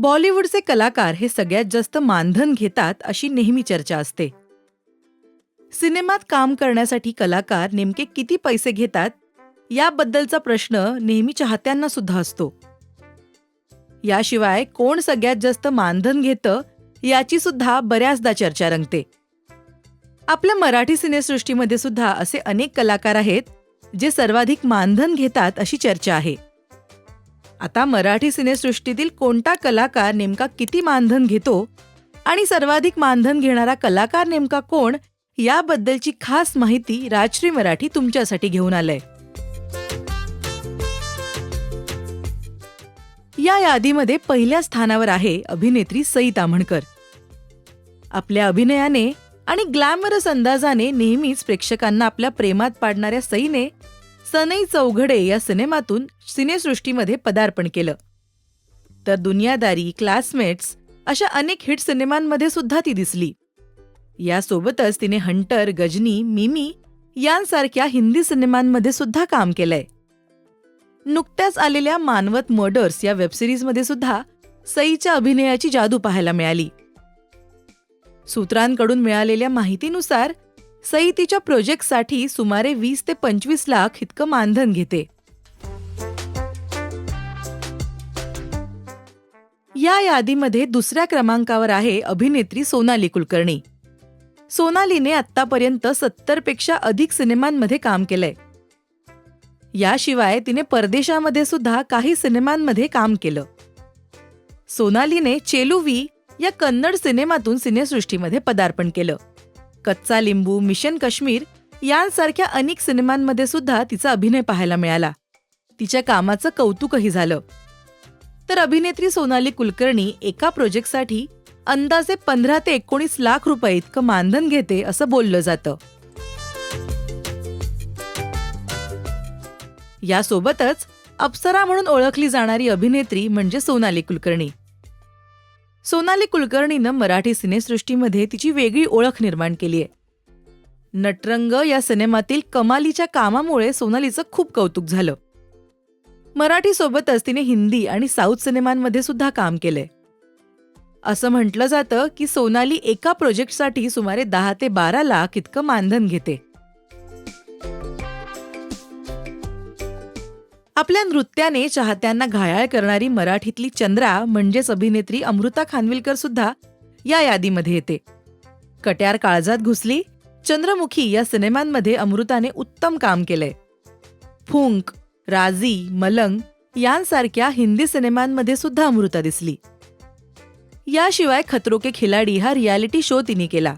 बॉलिवूडचे कलाकार हे सगळ्यात जास्त मानधन घेतात अशी नेहमी चर्चा असते. सिनेमात काम करण्यासाठी कलाकार नेमके किती पैसे घेतात? याबद्दलचा प्रश्न नेहमी चाहत्यांना सुद्धा असतो. याशिवाय कोण सगळ्यात जास्त मानधन घेतं? याची सुद्धा बऱ्याचदा चर्चा रंगते. आपल्या मराठी सिनेसृष्टीमध्ये सुद्धा असे अनेक कलाकार आहेत जे सर्वाधिक मानधन घेतात अशी चर्चा आहे. आता मराठी सिनेसृष्टीतील कोणता कलाकार नेमका किती मानधन घेतो आणि सर्वाधिक मानधन घेणारा कलाकार नेमका कोण याबद्दलची खास माहिती राजश्री मराठी तुमच्यासाठी घेऊन आलंय. या यादीमध्ये पहिल्या स्थानावर आहे अभिनेत्री सई ताम्हणकर आपल्या अभिनयाने आणि ग्लॅमरस अंदाजाने नेहमीच प्रेक्षकांना आपल्या प्रेमात पाडणाऱ्या सईने सनई चौघडे या सिनेमातून सिनेसृष्टीमध्ये पदार्पण केलं. तर दुनियादारी क्लासमेट्स अशा अनेक हिट सिनेमांमध्ये सुद्धा ती दिसली. यासोबतच तिने हंटर गजनी मिमी यांसारख्या हिंदी सिनेमांमध्ये सुद्धा काम केलंय. नुकत्याच आलेल्या मानवत मर्डर्स या वेबसिरीजमध्ये सुद्धा सईच्या अभिनयाची जादू पाहायला मिळाली. सूत्रांकडून मिळालेल्या माहितीनुसार सई तिच्या प्रोजेक्टसाठी सुमारे वीस ते पंचवीस लाख इतकं मानधन घेते. या यादीमध्ये दुसऱ्या क्रमांकावर आहे अभिनेत्री सोनाली कुलकर्णी सोनालीने आतापर्यंत सत्तरपेक्षा अधिक सिनेमांमध्ये काम केलंय. याशिवाय तिने परदेशामध्ये सुद्धा काही सिनेमांमध्ये काम केलं. सोनालीने चेलुवी या कन्नड सिनेमातून सिनेसृष्टीमध्ये पदार्पण केलं. कच्चा लिंबू मिशन काश्मीर यांसारख्या अनेक सिनेमांमध्ये सुद्धा तिचा अभिनय पाहायला मिळाला. तिच्या कामाचं कौतुकही झालं. तर अभिनेत्री सोनाली कुलकर्णी एका प्रोजेक्टसाठी अंदाजे पंधरा ते एकोणीस लाख रुपये इतकं मानधन घेते असं बोललं जातं. यासोबतच अप्सरा म्हणून ओळखली जाणारी अभिनेत्री म्हणजे सोनाली कुलकर्णी. सोनाली कुलकर्णीनं मराठी सिनेसृष्टीमध्ये तिची वेगळी ओळख निर्माण केली आहे नटरंग या सिनेमातील कमालीच्या कामामुळे सोनालीचं खूप कौतुक झालं. मराठीसोबतच तिने हिंदी आणि साऊथ सिनेमांमध्ये सुद्धा काम केलंय. असं म्हटलं जातं की सोनाली एका प्रोजेक्टसाठी सुमारे दहा ते बारा लाख इतकं मानधन घेते. आपल्या नृत्याने चाहत्यांना घायाळ करणारी मराठीतली चंद्रा म्हणजेच अभिनेत्री अमृता खानविलकर सुद्धा या यादीमध्ये येते. कट्यार काळजात घुसली चंद्रमुखी या सिनेमांमध्ये अमृताने उत्तम काम केलंय. फुंक राजी मलंग यांसारख्या हिंदी सिनेमांमध्ये सुद्धा अमृता दिसली. याशिवाय खतरो के खिलाडी हा रियालिटी शो तिने केला.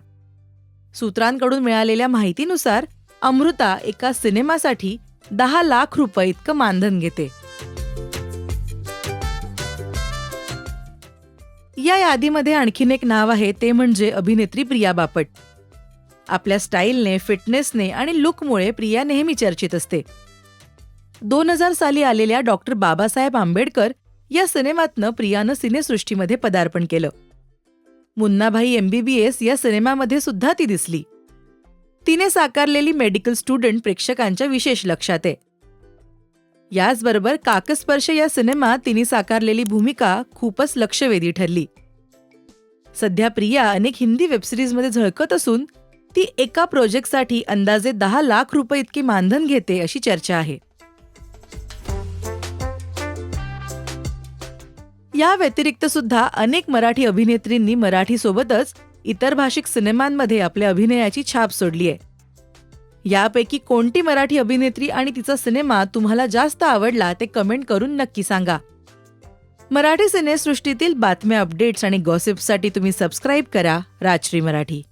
सूत्रांकडून मिळालेल्या माहितीनुसार अमृता एका सिनेमासाठी दहा लाख रुपये इतकं मानधन घेते. या यादीमध्ये आणखीन एक नाव आहे ते म्हणजे अभिनेत्री प्रिया बापट. आपल्या स्टाईलने फिटनेसने आणि लुकमुळे प्रिया नेहमी चर्चित असते. दोन हजार साली आलेल्या डॉक्टर बाबासाहेब आंबेडकर या सिनेमातनं प्रियानं सिनेसृष्टीमध्ये पदार्पण केलं. मुन्नाभाई एमबीबीएस या सिनेमामध्ये सुद्धा ती दिसली. तिने साकारलेली मेडिकल स्टुडंट प्रेक्षकांच्या विशेष लक्षात आहे. याचबरोबर काकस्पर्श या सिनेमात तिने साकारलेली भूमिका खूपच लक्षवेधी ठरली. सध्या प्रिया अनेक हिंदी वेबसिरीजमध्ये झळकत असून ती एका प्रोजेक्टसाठी अंदाजे दहा लाख रुपये इतकी मानधन घेते अशी चर्चा आहे. या व्यतिरिक्त सुद्धा अनेक मराठी अभिनेत्रींनी मराठीसोबतच इतर भाषिक सिनेमांमध्ये आपल्या अभिनयाची छाप सोडली आहे. यापैकी कोणती मराठी अभिनेत्री आणि तिचा सिनेमा तुम्हाला जास्त आवडला ते कमेंट करून नक्की सांगा. मराठी सिनेसृष्टीतील बातम्या अपडेट्स आणि गॉसिप्ससाठी तुम्ही सबस्क्राईब करा राजश्री मराठी.